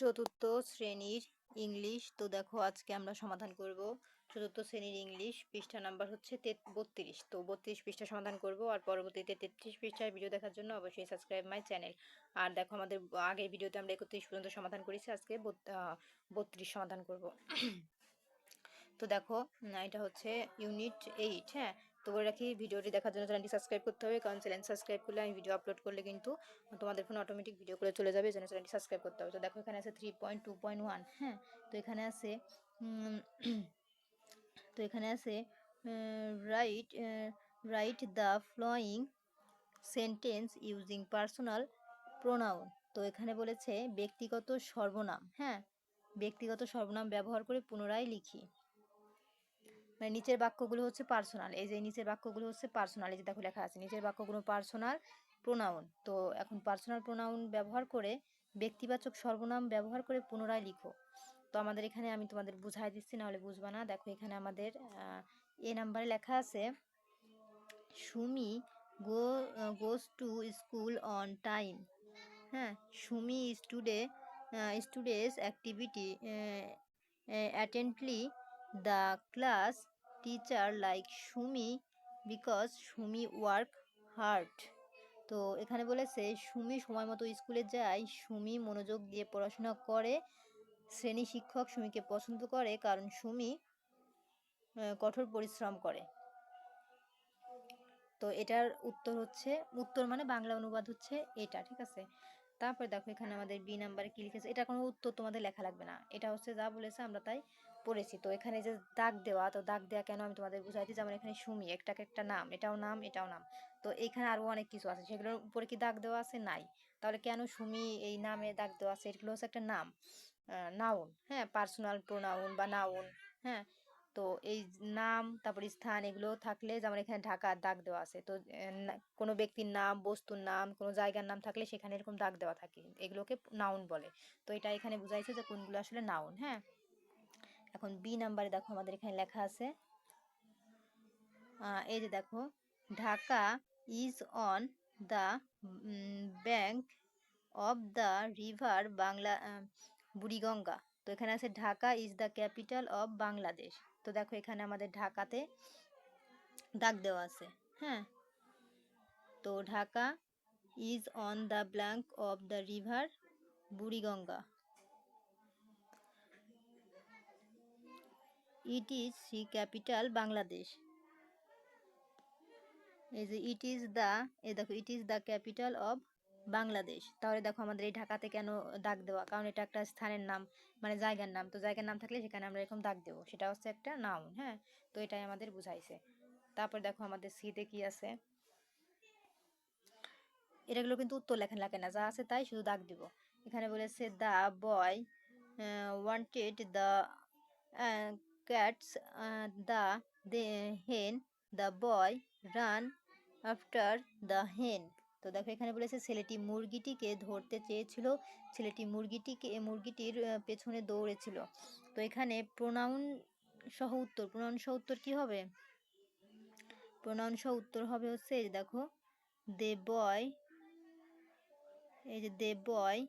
চতুর্থ শ্রেণির ইংলিশ। তো দেখো আজকে আমরা সমাধান করব। চতুর্থ শ্রেণির ইংলিশ পৃষ্ঠা নাম্বার হচ্ছে বত্রিশ। তো বত্রিশ পৃষ্ঠা সমাধান করব আর পরবর্তীতে তেত্রিশ পৃষ্ঠার ভিডিও দেখার জন্য অবশ্যই সাবস্ক্রাইব মাই চ্যানেল আর দেখো আমাদের আগের ভিডিওতে আমরা একত্রিশ পর্যন্ত সমাধান করেছি, আজকে বত্রিশ সমাধান করব। তো দেখো এটা হচ্ছে ইউনিট এইট হ্যাঁ? তো বলে রাখি, ভিডিওটি দেখার জন্য চ্যানেলটি সাবস্ক্রাইব করতে হবে, কারণ চ্যানেল সাবস্ক্রাইব করলে আমি ভিডিও আপলোড করলে কিন্তু তোমাদের ফোনে অটোমেটিক ভিডিও করে চলে যাবে জন্য চ্যানেলটি সাবস্ক্রাইব করতে হবে। তো দেখো, এখানে আছে three point two point one হ্যাঁ? তো এখানে আছে তো এখানে আছে write write the following sentence using personal pronoun তো এখানে বলেছে, ব্যক্তিগত সর্বনাম হ্যাঁ? ব্যক্তিগত সর্বনাম ব্যবহার করে পুনরায় লিখি। মানে নিচের বাক্যগুলো হচ্ছে পার্সোনাল এই যে নিচের বাক্যগুলো হচ্ছে পার্সোনাল এই যে দেখো লেখা আছে, নিচের বাক্যগুলো পার্সোনাল প্রোনাউন তো এখন পার্সোনাল প্রোনাউন ব্যবহার করে ব্যক্তিবাচক সর্বনাম ব্যবহার করে পুনরায় লিখো। তো আমাদের এখানে আমি তোমাদের বুঝাই দিচ্ছি, নাহলে বুঝবা না। দেখো এখানে আমাদের এ নাম্বারে লেখা আছে, Sumi go, goes to school on time. হ্যাঁ Sumi স্টুডে students activity attentively the class teacher like Sumi because Sumi work hard তো এখানে বলেছে, সুমি সময় মতো স্কুলে যায়। সুমি মনোযোগ দিয়ে পড়াশোনা করে। শ্রেণি শিক্ষক সুমিকে পছন্দ করে কারণ সুমি কঠোর পরিশ্রম করে। তো এটার উত্তর হচ্ছে, উত্তর মানে বাংলা অনুবাদ হচ্ছে এটা, ঠিক আছে? তারপরে দেখো এখানে আমাদের বি নাম্বারে কি লিখেছে, এটা কোনো উত্তর তোমাদের লেখা লাগবে না। এটা হচ্ছে যা বলেছে আমরা তাই পড়েছি। তো এখানে যে দাগ দেওয়া, তো দাগ দেওয়া কেন আমি তোমাদের বুঝাইছি যেমন এখানে সুমি, একটাকে একটা নাম, এটাও নাম এটাও নাম। তো এখানে আরও অনেক কিছু আছে, সেগুলোর উপরে কি দাগ দেওয়া আছে? নাই। তাহলে কেন সুমি এই নামে দাগ দেওয়া আছে? এগুলো হচ্ছে একটা নাম নাউন হ্যাঁ? পার্সোনাল প্রোনাউন বা নাউন হ্যাঁ? তো এই নাম, তারপর স্থান এগুলো থাকলে যেমন এখানে ঢাকার দাগ দেওয়া আছে। তো কোনো ব্যক্তির নাম, বস্তুর নাম, কোনো জায়গার নাম থাকলে সেখানে এরকম দাগ দেওয়া থাকে। এগুলোকে নাউন বলে। তো এটা এখানে বুঝাইছে যে কোনগুলো আসলে নাউন হ্যাঁ? এখন বি নাম্বারে দেখো আমাদের এখানে লেখা আছে। এই যে দেখো, Dhaka is on the bank of the river Bangla Buriganga. তো এখানে আছে Dhaka is the capital of Bangladesh. তো দেখো এখানে আমাদের ঢাকাতে দাগ দেওয়া আছে হ্যাঁ? তো Dhaka is on the blank of the river Buriganga. It is the capital Bangladesh এই যে ইট ইজ দ্য এ দেখো it is the capital of Bangladesh. তাহলে দেখো আমাদের এই ঢাকাতে কেন দাগ দেওয়া? কারণ এটা একটা স্থানের নাম মানে জায়গার নাম। তো জায়গার নাম থাকলে সেখানে আমরা এরকম দাগ দেবো। সেটা হচ্ছে একটা নাউন হ্যাঁ? তো এটাই আমাদের বুঝাইছে। তারপর দেখো আমাদের সিতে কি আছে? এটাগুলো কিন্তু উত্তর লেখা লাগে না। যা আছে তাই শুধু দাগ দিব। এখানে বলেছে the boy wanted the cats the hen the boy ran after the hen. তো দেখো এখানে বলেছে, ছেলেটি মুরগিটিকে ধরতে চেয়েছিল। ছেলেটি মুরগিটিকে মুরগিটির পেছনে দৌড়েছিল। তো এখানে প্রোনাউন সহ উত্তর প্রোনাউন সহ উত্তর কি হবে? প্রোনাউন সহ উত্তর হবে হচ্ছে, এই দেখো দে বয় এই যে দে বয়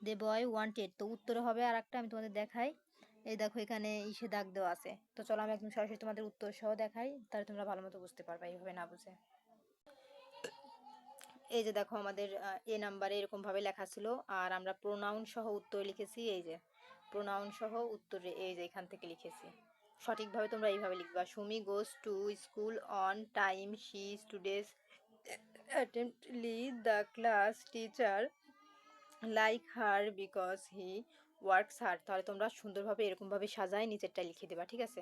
দে বয় ওয়ান্টেড তো উত্তর হবে আর একটা আমি তোমাদের দেখাই। এই দেখো এখানে ইসে দাগ দেওয়া আছে। তো চলো আমি একদম সরাসরি তোমাদের উত্তর সহ দেখাই, তাহলে তোমরা ভালো মতো বুঝতে পারবে, এইভাবে না বুঝে। এই যে দেখো আমাদের এ নাম্বারে এরকমভাবে লেখা ছিল, আর আমরা প্রোনাউন সহ উত্তর লিখেছি, এই যে প্রোনাউন সহ উত্তরে এই যে এখান থেকে লিখেছি। সঠিকভাবে তোমরা এইভাবে লিখবা Sumi goes to school on time she students attemptly the class teacher like her because he works her তাহলে তোমরা সুন্দরভাবে এরকমভাবে সাজায়, নিচেরটা লিখে দেবা, ঠিক আছে?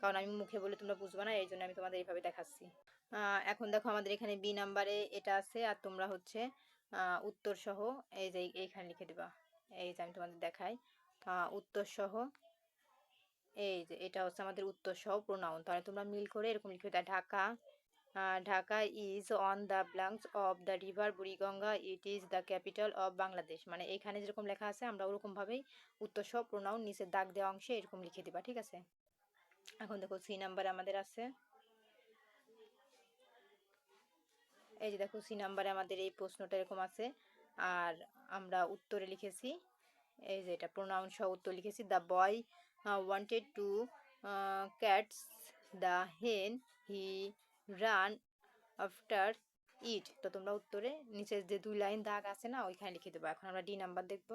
কারণ আমি মুখে বলে তোমরা বুঝবা না, এই জন্য আমি তোমাদের এইভাবে দেখাচ্ছি। এখন দেখো আমাদের এখানে বি নাম্বারে এটা আছে আর তোমরা হচ্ছে উত্তর সহ এই যে এইখানে লিখে দেবা। এই যে আমি তোমাদের দেখাই উত্তর সহ, এই যে এটা হচ্ছে আমাদের উত্তর সহ প্রোনাউন তাহলে তোমরা মিল করে এরকম লিখে দেয় Dhaka Dhaka is on the blanks of the river Buriganga it is the capital of Bangladesh মানে এখানে যেরকম লেখা আছে, আমরা ওরকমভাবেই উত্তর সহ প্রোনাউন নিচের দাগ দেওয়া অংশে এরকম লিখে দিবা, ঠিক আছে? এখন দেখো সি নাম্বার আমাদের আছে। এই যে দেখো সি নাম্বারে আমাদের এই প্রশ্নটা এরকম আছে। আর আমরা উত্তরে লিখেছি, এই যে এটা প্রোনাউন সহ উত্তর লিখেছি the boy wanted to cats the hen he ran after it তো তোমরা উত্তরে নিচে যে দুই লাইন দাগ আছে না, ওইখানে লিখে দেবো। এখন আমরা ডি নাম্বার দেখব।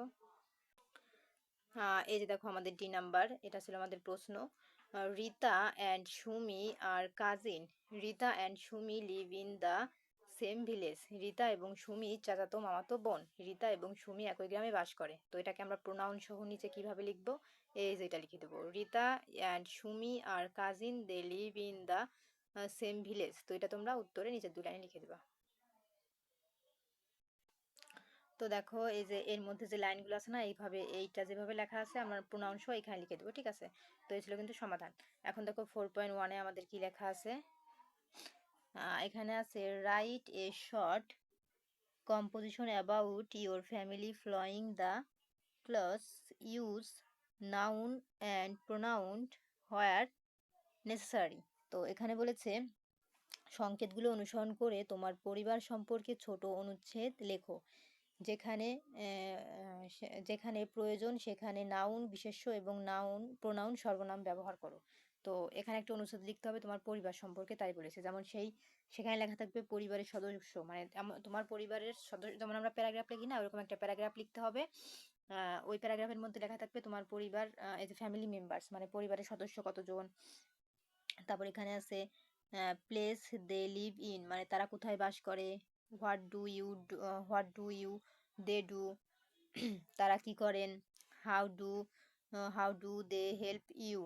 এই যে দেখো আমাদের ডি নাম্বার এটা ছিল আমাদের প্রশ্ন। Rita and Sumi are cousin Rita and Sumi live in the same village, Rita এবং সুমি চাচাতো মামাতো বোন। রিতা এবং সুমি একই গ্রামে বাস করে। তো এটাকে আমরা প্রোনাউন সহ নিচে কীভাবে লিখব? এই যে এটা লিখে দেবো। Rita and Sumi are cousin they live in the same village তো এটা তোমরা উত্তরে নিচে দু লাইনে লিখে দেবা। তো দেখো, এই যে এর মধ্যে যে লাইনগুলো আছে না, এইভাবে, এইটা যেভাবে লেখা আছে, আমরা প্রোনাউন সহ এখানে লিখে দেবো, ঠিক আছে? তো এই ছিল কিন্তু সমাধান। এখন দেখো ফোর পয়েন্ট ওয়ানে আমাদের কি লেখা আছে? এখানে আছে write a short composition about your family flowing the plus use noun and pronoun where necessary তো এখানে বলেছে, সংকেতগুলো অনুসরণ করে তোমার পরিবার সম্পর্কে ছোট অনুচ্ছেদ লেখো, যেখানে যেখানে প্রয়োজন সেখানে নাউন বিশেষ্য এবং নাউন প্রোনাউন সর্বনাম ব্যবহার করো। তো এখানে একটা অনুচ্ছেদ লিখতে হবে তোমার পরিবার সম্পর্কে তাই বলেছে। যেমন সেই, সেখানে লেখা থাকবে পরিবারের সদস্য। মানে তোমার পরিবারের সদস্য, যেমন আমরা প্যারাগ্রাফ লিখি না, ওরকম একটা প্যারাগ্রাফ লিখতে হবে। ওই প্যারাগ্রাফের মধ্যে লেখা থাকবে তোমার পরিবার এজ ফ্যামিলি মেম্বার্স মানে পরিবারের সদস্য কতজন। তারপর এখানে আছে প্লেস দে লিভ ইন মানে তারা কোথায় বাস করে what do you what do you they do তারা কি করেন how do how do they help you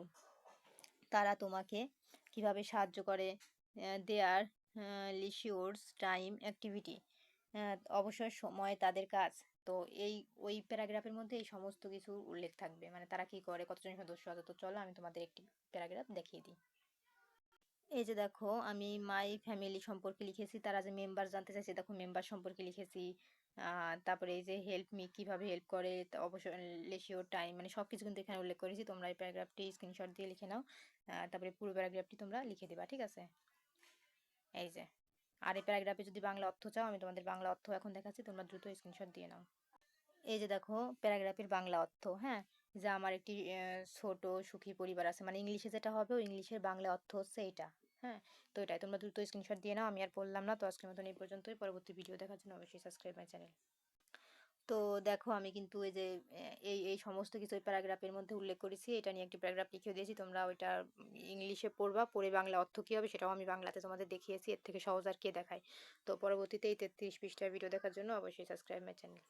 তারা তোমাকে কীভাবে সাহায্য করে? দেয়ার লিশিওর্স টাইম, অ্যাক্টিভিটি অবসর সময় তাদের কাজ। তো এই, ওই প্যারাগ্রাফের মধ্যে এই সমস্ত কিছু উল্লেখ থাকবে। মানে তারা কি করে? কতজন সদস্য আছে? তো চলো আমি তোমাদের একটি প্যারাগ্রাফ দেখিয়ে দিই। এই যে দেখো, আমি মাই ফ্যামিলি সম্পর্কে লিখেছি, তারা যে মেম্বার জানতে চাইছে, দেখো মেম্বার সম্পর্কে লিখেছি। তারপরে এই যে হেল্প মি কীভাবে হেল্প করে অবশ্যই লেশিওর টাইম মানে সব কিছু কিন্তু এখানে উল্লেখ করেছি। তোমরা এই প্যারাগ্রাফটি স্ক্রিনশট দিয়ে লিখে নাও। তারপরে পুরো প্যারাগ্রাফটি তোমরা লিখে দেবা, ঠিক আছে? এই যে, আর এই প্যারাগ্রাফে যদি বাংলা অর্থ চাও, আমি তোমাদের বাংলা অর্থ এখন দেখাচ্ছি, তোমরা দ্রুত স্ক্রিনশট দিয়ে নাও। এই যে দেখো প্যারাগ্রাফের বাংলা অর্থ হ্যাঁ? যে আমার একটি ছোট সুখী পরিবার আছে মানে ইংলিশে যেটা হবে ও ইংলিশের বাংলা অর্থ হচ্ছে এটা হ্যাঁ? তো এটাই, তোমরা দ্রুত স্ক্রিনশট দিয়ে নাও, আমি আর বললাম না, তো আজকের মতন এই পর্যন্তই। পরবর্তী ভিডিও দেখার জন্য অবশ্যই সাবস্ক্রাইব মাই চ্যানেল তো দেখো, আমি কিন্তু এই যে এই এই সমস্ত কিছু ওই প্যারাগ্রাফের মধ্যে উল্লেখ করেছি। এটা নিয়ে একটি প্যারাগ্রাফ লিখে দিয়েছি। তোমরা ওইটা ইংলিশে পড়বা, পড়ে বাংলা অর্থ কী হবে সেটাও আমি বাংলাতে তোমাদের দেখিয়েছি। এর থেকে সহজ আর কে দেখায়? তো পরবর্তীতে এই তেত্রিশ পৃষ্ঠার ভিডিও দেখার জন্য অবশ্যই সাবস্ক্রাইব মাই চ্যানেল